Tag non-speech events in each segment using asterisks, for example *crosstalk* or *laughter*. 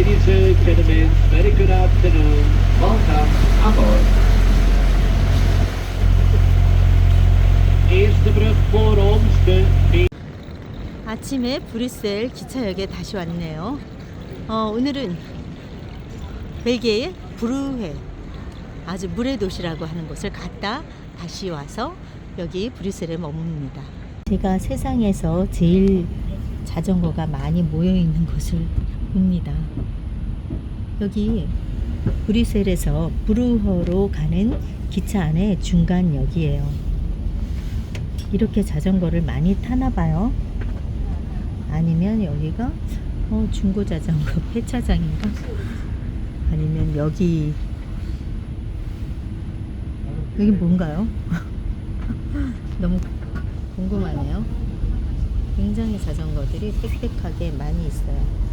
Ladies and gentlemen, very good afternoon. Welcome aboard. Eerste brug voor ons, de 아침에 브뤼셀 기차역에 다시 왔네요. 어, 오늘은 벨기에의 브루헤 아주 물의 도시라고 하는 곳을 갔다 다시 와서 여기 브뤼셀에 머뭅니다. 제가 세상에서 제일 자전거가 많이 모여 있는 곳을 봅니다. 여기 브뤼셀에서 브루허로 가는 기차 안에 중간역이에요. 이렇게 자전거를 많이 타나 봐요. 아니면 여기가 어, 중고 자전거 *laughs* 폐차장인가? 아니면 여기 여기 뭔가요? *laughs* 너무 궁금하네요. 굉장히 자전거들이 빽빽하게 많이 있어요.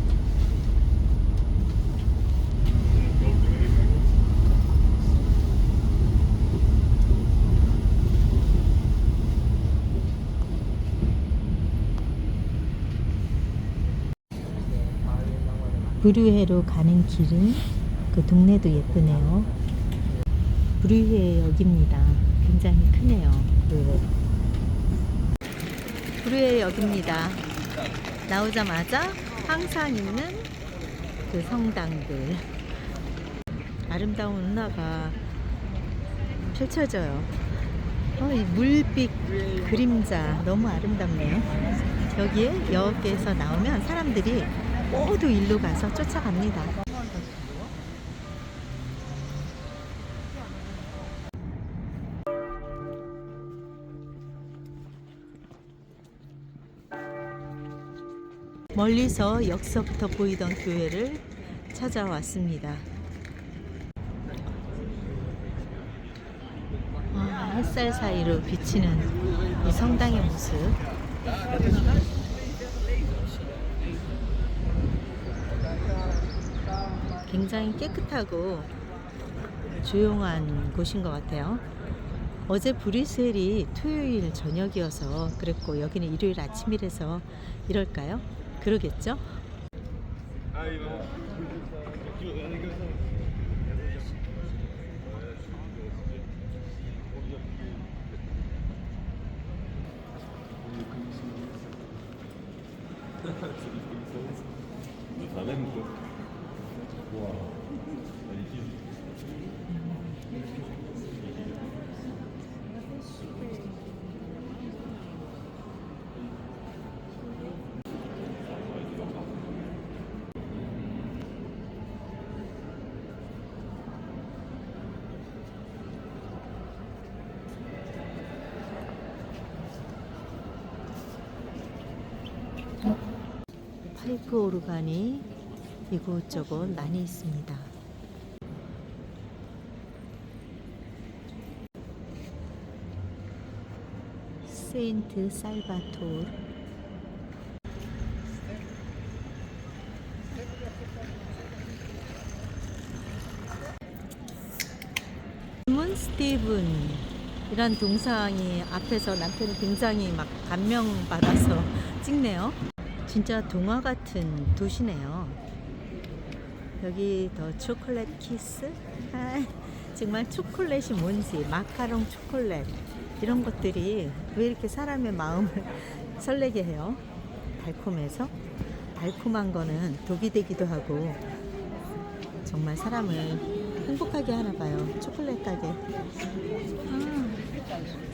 브류헤로 가는 길은 그 동네도 예쁘네요. 브류헤 역입니다. 굉장히 크네요. 브류헤. 브류헤 역입니다. 나오자마자 항상 있는 그 성당들. 아름다운 운하가 펼쳐져요. 어, 이 물빛 그림자 너무 아름답네요. 여기에 역에서 나오면 사람들이 모두 일로 가서 쫓아갑니다. 멀리서 역서부터 보이던 교회를 찾아왔습니다. 아, 햇살 사이로 비치는 이 성당의 모습. 굉장히 깨끗하고 조용한 곳인 것 같아요. 어제 브뤼셀이 토요일 저녁이어서 그랬고 여기는 일요일 아침이라서 이럴까요? 그러겠죠? 파이프 오르간이 이곳저곳 많이 있습니다. 세인트 살바토르 문 스티븐 이란 동상이 앞에서 남편이 굉장히 막 감명받아서 찍네요. 진짜 동화 같은 도시네요. 여기 더 초콜릿 키스? 아, 정말 초콜릿이 뭔지 마카롱 초콜릿 이런 것들이 왜 이렇게 사람의 마음을 *laughs* 설레게 해요? 달콤해서 달콤한 거는 독이 되기도 하고 정말 사람을 행복하게 하나 봐요. 초콜릿 가게. 아,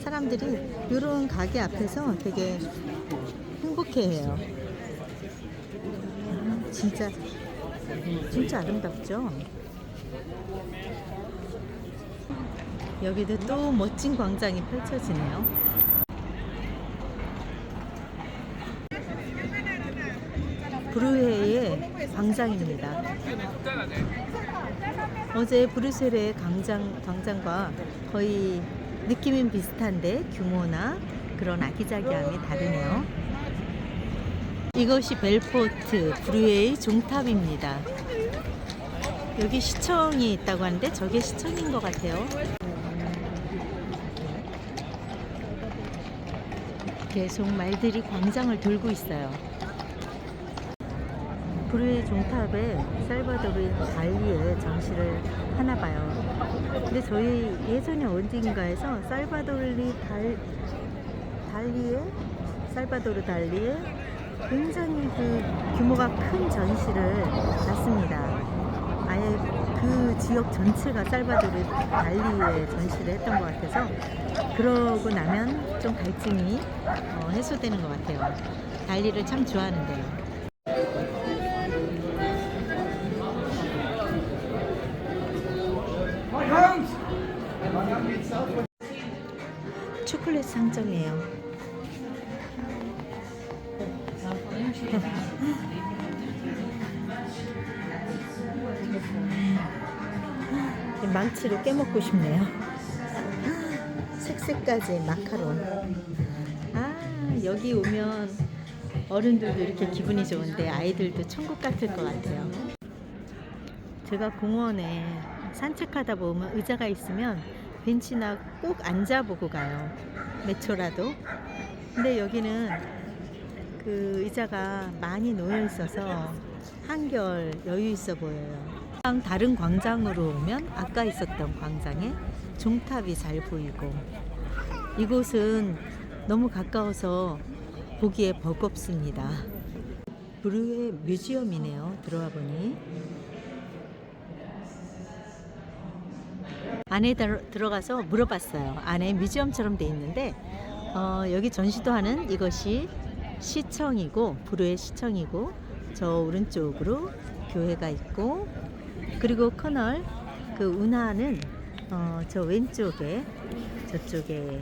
사람들이 이런 가게 앞에서 되게 행복해해요. 아, 진짜 진짜 아름답죠? 여기도 또 멋진 광장이 펼쳐지네요. 브루헤의 광장입니다. 어제 브뤼셀의 광장, 광장과 거의 느낌은 비슷한데 규모나 그런 아기자기함이 다르네요. 이것이 벨포트 브루헤의 종탑입니다. 여기 시청이 있다고 하는데 저게 시청인 것 같아요. 계속 말들이 광장을 돌고 있어요. 브루의 종탑에 살바도르 달리의 전시를 하나 봐요. 근데 저희 예전에 어딘가에서 살바도르 달 달리의 살바도르 달리의 굉장히 그 규모가 큰 전시를 봤습니다. 아예 그 지역 전체가 살바도르 달리의 전시를 했던 것 같아서 그러고 나면 좀 갈증이 어, 해소되는 것 같아요. 달리를 참 좋아하는데요. 초콜릿 상점이에요. 망치를 깨먹고 싶네요. 색색까지 마카롱. 아, 여기 오면 어른들도 이렇게 기분이 좋은데 아이들도 천국 같을 것 같아요. 제가 공원에 산책하다 보면 의자가 있으면 벤치나 꼭 앉아보고 가요. 몇 초라도. 근데 여기는 그 의자가 많이 놓여 있어서 한결 여유 있어 보여요. 다른 광장으로 오면 아까 있었던 광장에 종탑이 잘 보이고 이곳은 너무 가까워서 보기에 버겁습니다. 브루의 뮤지엄이네요. 들어와 보니 안에 들어- 들어가서 물어봤어요. 안에 뮤지엄처럼 돼 있는데 어, 여기 전시도 하는 이것이 시청이고 브루의 시청이고 저 오른쪽으로 교회가 있고 그리고 커널 그 운하는 어, 저 왼쪽에 저쪽에로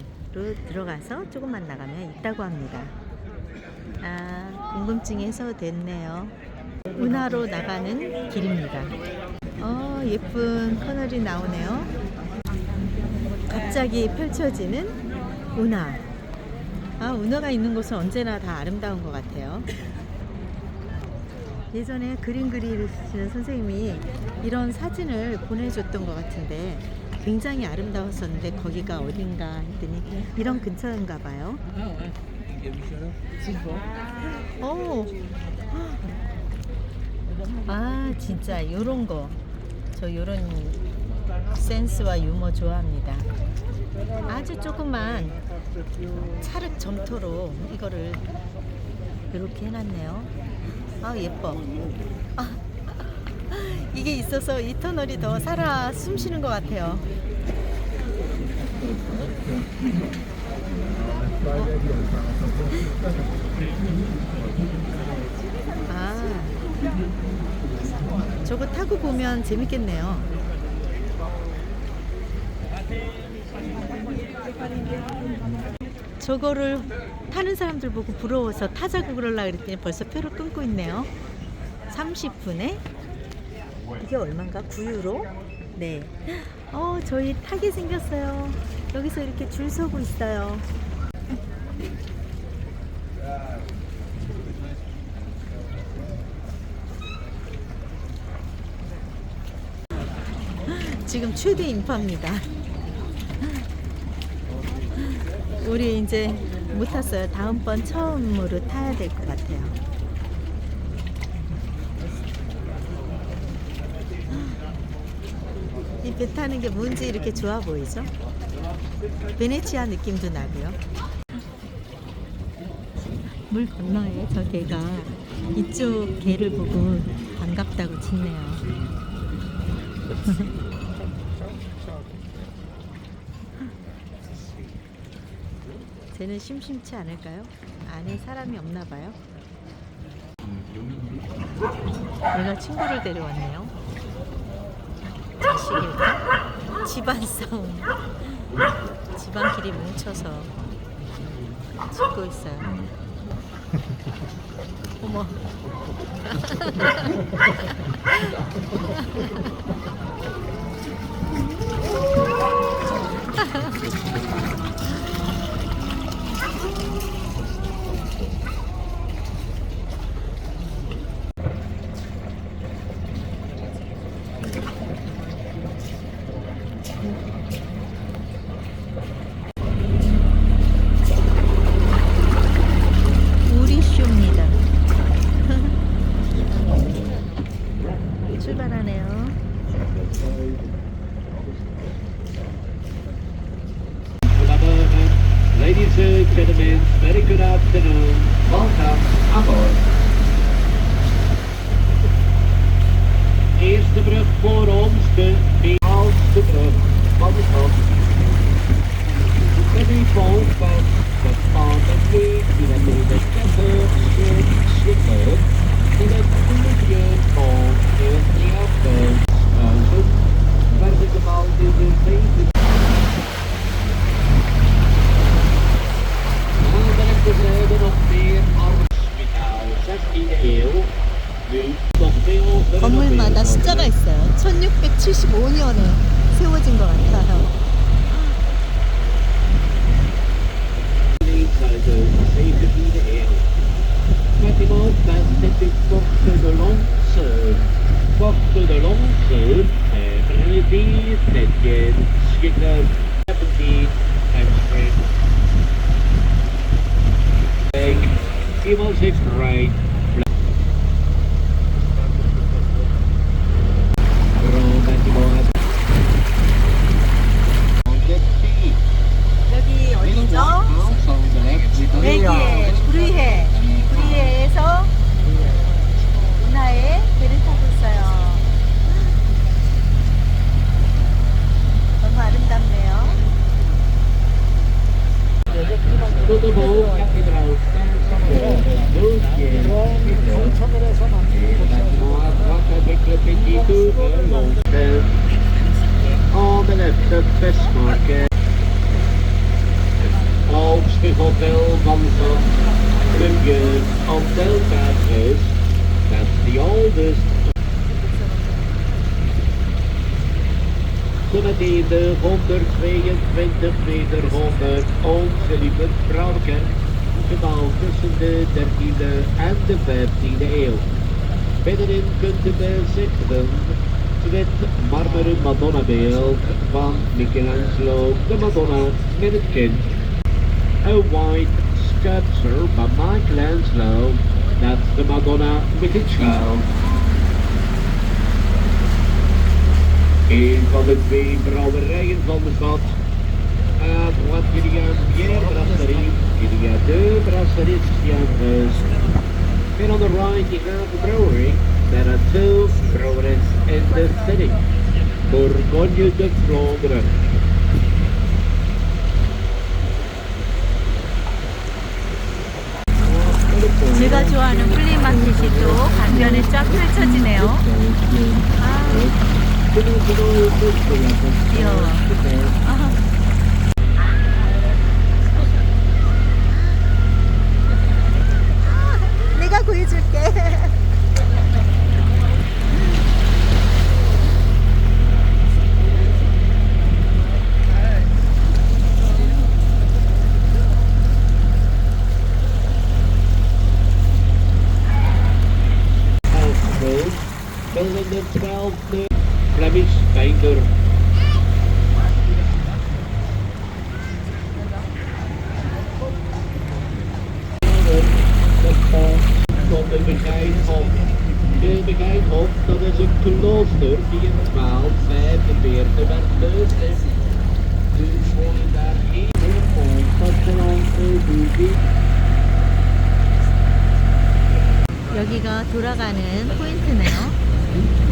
들어가서 조금만 나가면 있다고 합니다. 아 궁금증이 해소됐네요. 운하로 나가는 길입니다. 어 예쁜 커널이 나오네요. 갑자기 펼쳐지는 운하. 아 운하가 있는 곳은 언제나 다 아름다운 것 같아요. 예전에 그림 그리시는 선생님이 이런 사진을 보내줬던 것 같은데 굉장히 아름다웠었는데 거기가 어딘가 했더니 이런 근처인가 봐요. 오. 아 진짜 요런 거. 저 요런 센스와 유머 좋아합니다. 아주 조그만 찰흙 점토로 이거를 이렇게 해놨네요. 아 예뻐. 아, 이게 있어서 이 터널이 더 살아 숨쉬는 것 같아요. 아, 저거 타고 보면 재밌겠네요. 저거를 타는 사람들 보고 부러워서 타자고 그러려 그랬더니 벌써 표를 끊고 있네요. 30분에 이게 얼마인가? 9유로? 네. 어, 저희 타게 생겼어요. 여기서 이렇게 줄 서고 있어요. 지금 최대 인파입니다. 우리 이제 못 탔어요. 다음번 처음으로 타야 될 것 같아요. 배 타는 게 뭔지 이렇게 좋아 보이죠? 베네치아 느낌도 나고요. 물 건너에 저 개가 이쪽 개를 보고 반갑다고 짖네요. *laughs* 쟤는 심심치 않을까요? 안에 사람이 없나 봐요. 얘가 친구를 데려왔네요. 자식일까? 집안 싸움. 집안끼리 뭉쳐서 짓고 있어요. 어머. *laughs* get those de Pesmarket. Oudste hotel van Brugge of Delta that's the oldest. Kunnen die de 122 meter 100 onze lieve vrouwken gebouwd tussen de 13e en de 15e eeuw. Binnenin kunt u bezichtigen het marmeren Madonna-beeld van Michelangelo, de Madonna met het kind. A white sculpture by Michelangelo, that's the Madonna with its child. Een van de twee brouwerijen van de stad. À droite, il y a une bière brasserie. Il y a deux brasseries scienteuses. And on the right, you have the brewery. There are two breweries in the city. Bourgogne de Flandre. 제가 좋아하는 플리마켓이 또 강변에 쫙 펼쳐지네요. 아, 귀여워. 아. 내가 구해줄게. House Road. Building the 12th Flemish painter. Tot de Begijnhof. De Begijnhof, dat is een klooster die in 1245 werd gesticht. Dus worden daar heel veel plattelandse muziek. 여기가 돌아가는 포인트네요.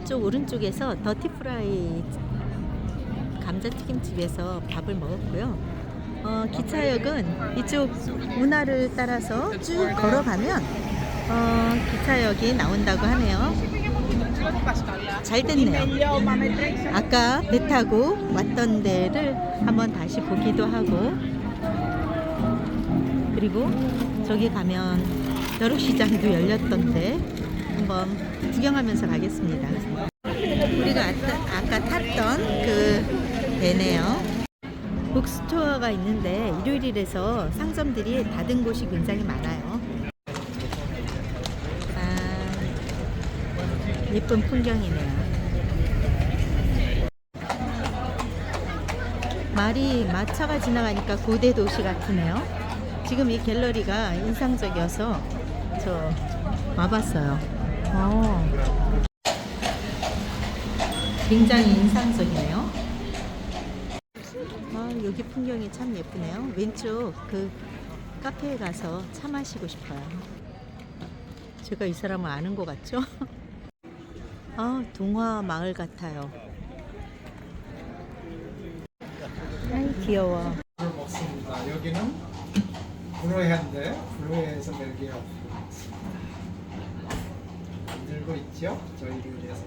저쪽 오른쪽에서 더티 프라이 감자튀김 집에서 밥을 먹었고요. 어, 기차역은 이쪽 운하를 따라서 쭉 걸어가면 어, 기차역이 나온다고 하네요. 잘 됐네요. 아까 배 타고 왔던 데를 한번 다시 보기도 하고 그리고 저기 가면 벼룩시장도 열렸던데 한번 구경하면서 가겠습니다. 우리가 아까, 탔던 그 배네요. 북스토어가 있는데 일요일이라서 상점들이 닫은 곳이 굉장히 많아요. 아, 예쁜 풍경이네요. 말이 마차가 지나가니까 고대 도시 같으네요. 지금 이 갤러리가 인상적이어서 저 와봤어요. 어. 굉장히 인상적이네요. 아, 여기 풍경이 참 예쁘네요. 왼쪽 그 카페에 가서 차 마시고 싶어요. 제가 이 사람을 아는 것 같죠? *laughs* 아, 동화 마을 같아요. 아이, 귀여워. 을 먹습니다. 여기는 브로헤인데 브로헤에서 벨기에 만들고 있죠. 저희를 위해서.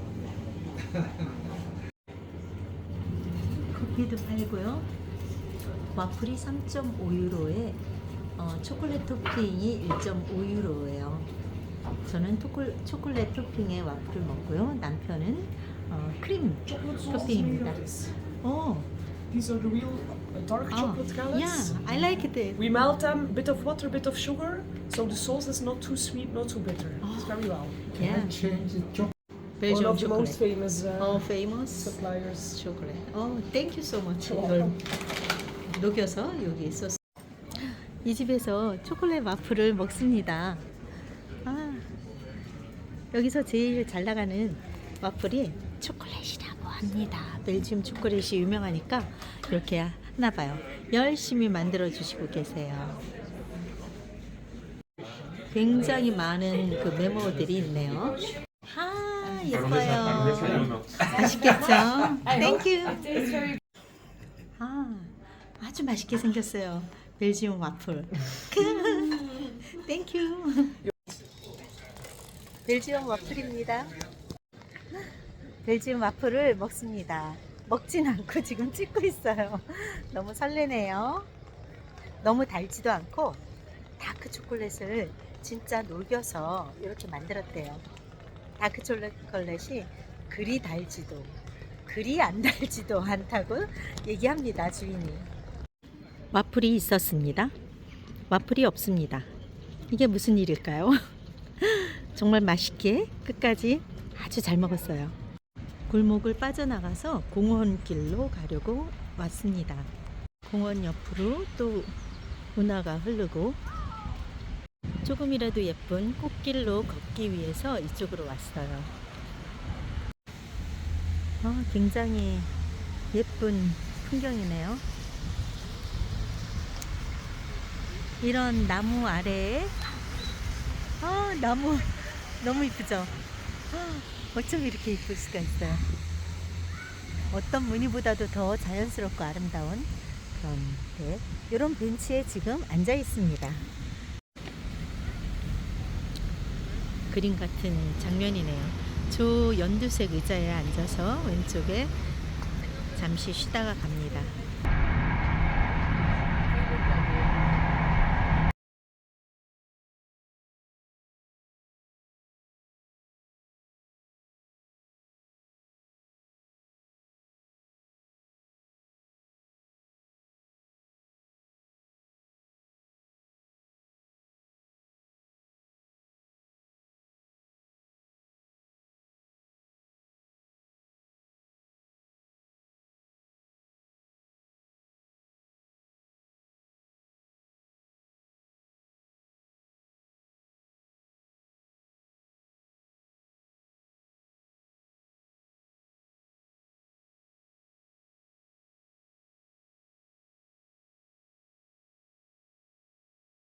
커피도 팔고요. 와플이 3.5유로에 어, 초콜릿 토핑이 1.5유로예요. 저는 토콜, 초콜릿 토핑의 와플을 먹고요. 남편은 어, 크림 토핑입니다. 오, These are the real uh, dark 아, chocolate galaxies. yeah, I like it. We melt them, bit of water, bit of sugar, so the sauce is not too sweet, not too bitter. It's very well. Yeah, change it to One of the most chocolate. famous uh, Oh, famous suppliers. chocolate. Oh, thank you so much. You're 이걸 welcome. 녹여서 여기 소스. 이 집에서 초콜릿 와플을 먹습니다. 아, 여기서 제일 잘 나가는 와플이 초콜릿이라고 합니다. 벨지움 초콜릿이 유명하니까 이렇게 하나 봐요. 열심히 만들어 주시고 계세요. 굉장히 많은 그 메모들이 있네요. 아, 예뻐요. 맛있겠죠? 땡큐. 아, 아주 맛있게 생겼어요. 벨지움 와플. *laughs* 땡큐. 벨지움 와플입니다. 벨지움 와플을 먹습니다. 먹진 않고 지금 찍고 있어요. 너무 설레네요. 너무 달지도 않고 다크 초콜릿을 진짜 녹여서 이렇게 만들었대요. 다크 초콜릿이 그리 달지도 그리 안 달지도 않다고 얘기합니다, 주인이. 와플이 있었습니다. 와플이 없습니다. 이게 무슨 일일까요? *laughs* 정말 맛있게 끝까지 아주 잘 먹었어요. 골목을 빠져나가서 공원길로 가려고 왔습니다. 공원 옆으로 또 운하가 흐르고 조금이라도 예쁜 꽃길로 걷기 위해서 이쪽으로 왔어요. 아, 굉장히 예쁜 풍경이네요. 이런 나무 아래에 아, 나무 너무 이쁘죠? 아, 어쩜 이렇게 이쁠 수가 있어요. 어떤 무늬보다도 더 자연스럽고 아름다운 그런 배. 이런 벤치에 지금 앉아 있습니다. 그림 같은 장면이네요. 저 연두색 의자에 앉아서 왼쪽에 잠시 쉬다가 갑니다.